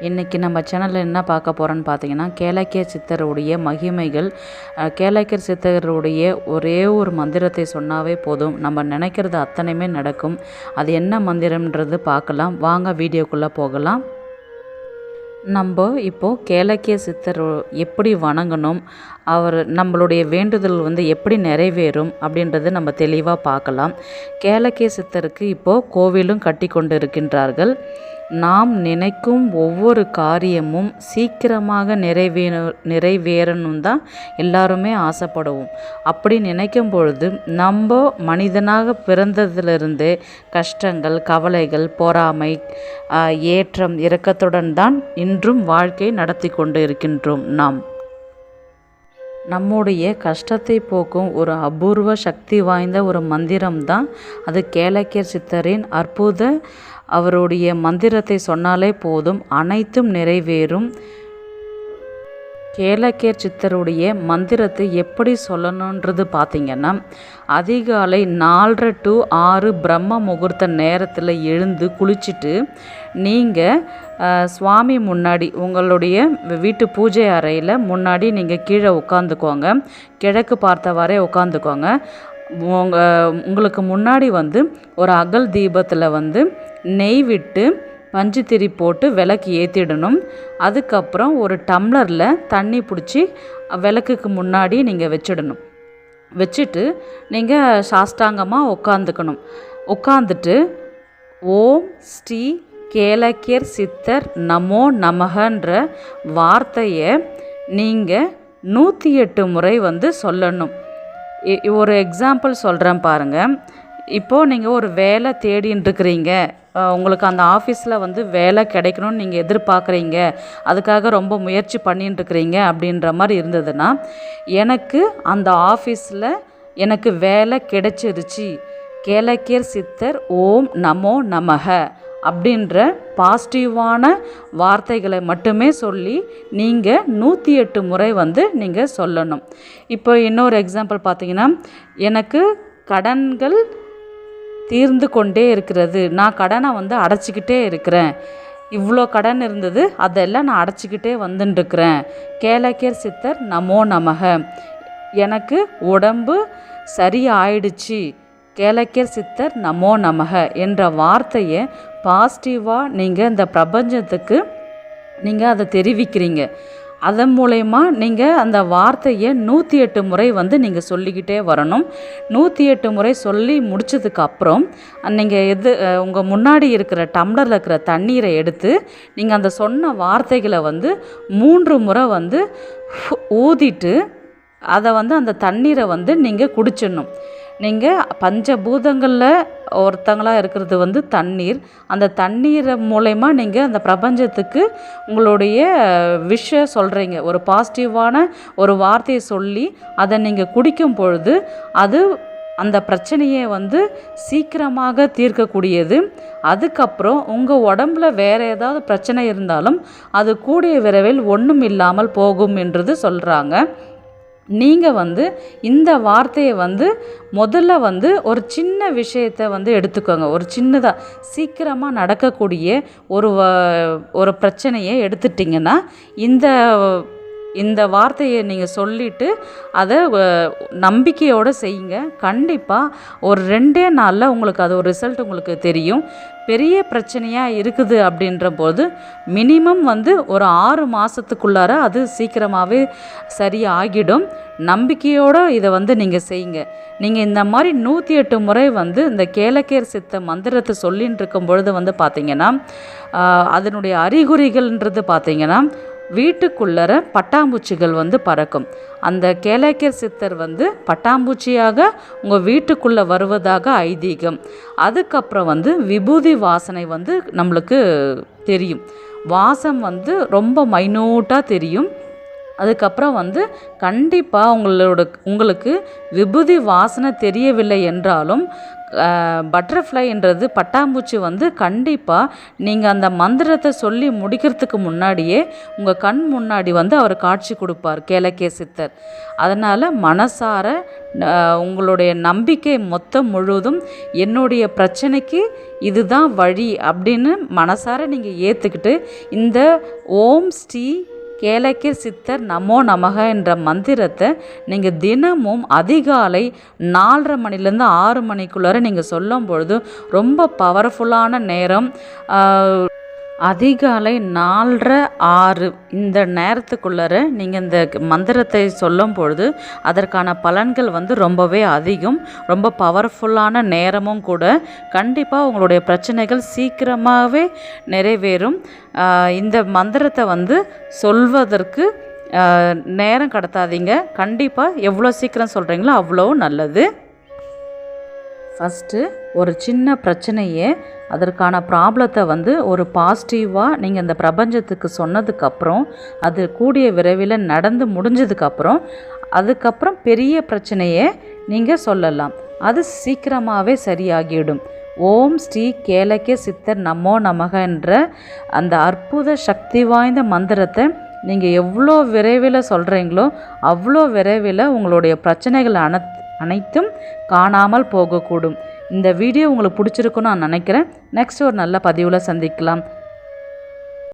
இன்றைக்கி நம்ம சேனலில் என்ன பார்க்க போகிறோன்னு பார்த்தீங்கன்னா கேளக்கிய சித்தருடைய மகிமைகள். அஹ், சித்தருடைய ஒரே ஒரு மந்திரத்தை சொன்னாவே போதும். நம்ம நினைக்கிறது அத்தனையுமே நடக்கும். அது என்ன மந்திரம்ன்றது பார்க்கலாம். வாங்க வீடியோக்குள்ளே போகலாம். நம்ம இப்போது கேளக்கிய சித்தர் எப்படி வணங்கணும் அவர் நம்மளுடைய வேண்டுதல் வந்து எப்படி நிறைவேறும் அப்படின்றது நம்ம தெளிவாக பார்க்கலாம். கேளக்கிய சித்தருக்கு இப்போது கோவிலும் கட்டி கொண்டு இருக்கின்றார்கள். நாம் நினைக்கும் ஒவ்வொரு காரியமும் சீக்கிரமாக நிறைவேற நிறைவேறணும் தான் எல்லாருமே ஆசைப்படுவோம். அப்படி நினைக்கும் பொழுது நம்ம மனிதனாக பிறந்ததிலிருந்தே கஷ்டங்கள் கவலைகள் பொறாமை ஏற்றம் இறக்கத்துடன் தான் இன்றும் வாழ்க்கை நடத்தி கொண்டு இருக்கின்றோம் நாம். நம்முடைய கஷ்டத்தை போக்கும் ஒரு அபூர்வ சக்தி வாய்ந்த ஒரு மந்திரம் தான் அது கேளக்கியர் சித்தரின் அற்புத அவருடைய மந்திரத்தை சொன்னாலே போதும் அனைத்தும் நிறைவேறும். கேளக்கேர் சித்தருடைய மந்திரத்தை எப்படி சொல்லணுன்றது பார்த்தீங்கன்னா அதிகாலை நாலரை டு ஆறு பிரம்ம முகூர்த்த நேரத்தில் எழுந்து குளிச்சுட்டு நீங்கள் சுவாமி முன்னாடி உங்களுடைய வீட்டு பூஜை அறையில் முன்னாடி நீங்கள் கீழே உட்காந்துக்கோங்க. கிழக்கு பார்த்தவாறே உட்காந்துக்கோங்க. உங்கள் உங்களுக்கு முன்னாடி வந்து ஒரு அகல் தீபத்தில் வந்து நெய் விட்டு பஞ்சு போட்டு விளக்கு ஏற்றிடணும் அதுக்கப்புறம் ஒரு டம்ளரில் தண்ணி பிடிச்சி விளக்குக்கு முன்னாடி நீங்கள் வச்சிடணும். வச்சுட்டு நீங்கள் சாஷ்டாங்கமாக உட்காந்துக்கணும் உட்காந்துட்டு ஓம் ஸ்ரீ கேளக்கியர் சித்தர் நமோ நமகன்ற வார்த்தையை நீங்கள் நூற்றி எட்டு முறை வந்து சொல்லணும். ஒரு எக்ஸாம்பிள் சொல்கிறேன் பாருங்கள் இப்போது நீங்கள் ஒரு வேலை தேடின்னு இருக்கிறீங்க உங்களுக்கு அந்த ஆஃபீஸில் வந்து வேலை கிடைக்கணும்னு நீங்கள் எதிர்பார்க்குறீங்க. அதுக்காக ரொம்ப முயற்சி பண்ணின்னு இருக்கிறீங்க அப்படின்ற மாதிரி இருந்ததுன்னா எனக்கு அந்த ஆஃபீஸில் எனக்கு வேலை கிடைச்சிருச்சு. கேளக்கியர் சித்தர் ஓம் நமோ நமக அப்படின்ற பாசிட்டிவான வார்த்தைகளை மட்டுமே சொல்லி நீங்கள் நூற்றி எட்டு முறை வந்து நீங்கள் சொல்லணும். இப்போ இன்னொரு எக்ஸாம்பிள் பார்த்தீங்கன்னா எனக்கு கடன்கள் தீர்ந்து கொண்டே இருக்கிறது. நான் கடனை வந்து அடைச்சிக்கிட்டே இருக்கிறேன். இவ்வளோ கடன் இருந்தது அதெல்லாம் நான் அடைச்சிக்கிட்டே வந்துட்டுருக்கிறேன் கேளக்கியர் சித்தர் நமோ நமக. எனக்கு உடம்பு சரி ஆயிடுச்சு கேளக்கியர் சித்தர் நமோ நமக என்ற வார்த்தையை பாசிட்டிவாக நீங்கள் இந்த பிரபஞ்சத்துக்கு நீங்கள் அதை தெரிவிக்கிறீங்க. அதன் மூலயமா நீங்கள் அந்த வார்த்தையை நூற்றி எட்டு முறை வந்து நீங்கள் சொல்லிக்கிட்டே வரணும். நூற்றி எட்டு முறை சொல்லி முடிச்சதுக்கு அப்புறம் நீங்கள் எது உங்கள் முன்னாடி இருக்கிற டம்ளரில் இருக்கிற தண்ணீரை எடுத்து நீங்கள் அந்த சொன்ன வார்த்தைகளை வந்து மூன்று முறை வந்து ஊதிட்டு அதை வந்து அந்த தண்ணீரை வந்து நீங்கள் குடிச்சிடணும். நீங்கள் பஞ்சபூதங்களில் ஒருத்தங்களாக இருக்கிறது வந்து தண்ணீர். அந்த தண்ணீரை மூலயமா நீங்கள் அந்த பிரபஞ்சத்துக்கு உங்களுடைய விஷ சொல்கிறீங்க ஒரு பாசிட்டிவான ஒரு வார்த்தையை சொல்லி அதை நீங்கள் குடிக்கும் பொழுது அது அந்த பிரச்சனையை வந்து சீக்கிரமாக தீர்க்கக்கூடியது. அதுக்கப்புறம் உங்கள் உடம்புல வேறு ஏதாவது பிரச்சனை இருந்தாலும் அது கூடிய விரைவில் ஒன்றும் இல்லாமல் போகும் என்றது சொல்கிறாங்க நீங்கள் வந்து இந்த வார்த்தையை வந்து முதல்ல வந்து ஒரு சின்ன விஷயத்தை வந்து எடுத்துக்கோங்க. ஒரு சின்னதாக சீக்கிரமாக நடக்கக்கூடிய ஒரு வ- ஒரு பிரச்சனையை எடுத்துட்டிங்கன்னா இந்த இந்த வார்த்தையை நீங்கள் சொல்லிவிட்டு அதை நம்பிக்கையோடு செய்யுங்க. கண்டிப்பாக ஒரு ரெண்டே நாளில் உங்களுக்கு அது ஒரு ரிசல்ட் உங்களுக்கு தெரியும். பெரிய பிரச்சனையாக இருக்குது அப்படின்ற போது மினிமம் வந்து ஒரு ஆறு மாதத்துக்குள்ளார அது சீக்கிரமாகவே சரியாகிடும். நம்பிக்கையோடு இதை வந்து நீங்கள் செய்யுங்க. நீங்கள் இந்த மாதிரி நூற்றி எட்டு முறை வந்து இந்த கேளக்கேர் சித்த மந்திரத்தை சொல்லின்னு இருக்கும் பொழுது வந்து பார்த்திங்கன்னா அதனுடைய அறிகுறிகள்ன்றது பார்த்திங்கன்னா வீட்டுக்குள்ளர பட்டாம்பூச்சிகள் வந்து பறக்கும். அந்த கேளக்கியர் சித்தர் வந்து பட்டாம்பூச்சியாக உங்கள் வீட்டுக்குள்ளே வருவதாக ஐதீகம். அதுக்கப்புறம் வந்து விபூதி வாசனை வந்து நம்மளுக்கு தெரியும். வாசம் வந்து ரொம்ப மைனூட்டாக தெரியும். அதுக்கப்புறம் வந்து கண்டிப்பாக உங்களோட உங்களுக்கு விபூதி வாசனை தெரியவில்லை என்றாலும் பட்டர்ஃப்ளைன்றது பட்டாம்பூச்சி வந்து கண்டிப்பாக நீங்கள் அந்த மந்திரத்தை சொல்லி முடிக்கிறதுக்கு முன்னாடியே உங்கள் கண் முன்னாடி வந்து அவர் காட்சி கொடுப்பார் கேலக்கே சித்தர். அதனால் மனசார உங்களுடைய நம்பிக்கை மொத்தம் முழுவதும் என்னுடைய பிரச்சனைக்கு இதுதான் வழி அப்படின்னு மனசார நீங்கள் ஏற்றுக்கிட்டு இந்த ஓம் ஸ்ரீ கேலக்கிர் சித்தர் நமோ நமக என்ற மந்திரத்தை நீங்கள் தினமும் அதிகாலை நாலரை மணிலேருந்து ஆறு மணிக்குள்ளார நீங்கள் சொல்லும் பொழுது ரொம்ப பவர்ஃபுல்லான நேரம். அதிகாலை நாலரை ஆறு. இந்த நேரத்துக்குள்ளார நீங்கள் இந்த மந்திரத்தை சொல்லும் பொழுது அதற்கான பலன்கள் வந்து ரொம்பவே அதிகம். ரொம்ப பவர்ஃபுல்லான நேரமும் கூட கண்டிப்பாக உங்களுடைய பிரச்சனைகள் சீக்கிரமாகவே நிறைவேறும். இந்த மந்திரத்தை வந்து சொல்வதற்கு நேரம் கடத்தாதீங்க. கண்டிப்பாக எவ்வளோ சீக்கிரம் சொல்கிறீங்களோ அவ்வளோ நல்லது. ஃபஸ்ட்டு ஒரு சின்ன பிரச்சனையே அதற்கான ப்ராப்ளத்தை வந்து ஒரு பாசிட்டிவாக நீங்கள் இந்த பிரபஞ்சத்துக்கு சொன்னதுக்கப்புறம் அது கூடிய விரைவில் நடந்து முடிஞ்சதுக்கப்புறம் அதுக்கப்புறம் பெரிய பிரச்சனையை நீங்கள் சொல்லலாம். அது சீக்கிரமாகவே சரியாகிவிடும். ஓம் ஸ்ரீ கேலக்கிய சித்தர் நமோ நமக என்ற அந்த அற்புத சக்தி வாய்ந்த மந்திரத்தை நீங்கள் எவ்வளோ விரைவில் சொல்கிறீங்களோ அவ்வளோ விரைவில் உங்களுடைய பிரச்சனைகள் அனைத்து அனைத்தும் காணாமல் போகக்கூடும். இந்த வீடியோ உங்களுக்கு பிடிச்சிருக்குன்னு நான் நினைக்கிறேன். நெக்ஸ்ட் ஒரு நல்ல பதிவில் சந்திக்கலாம்.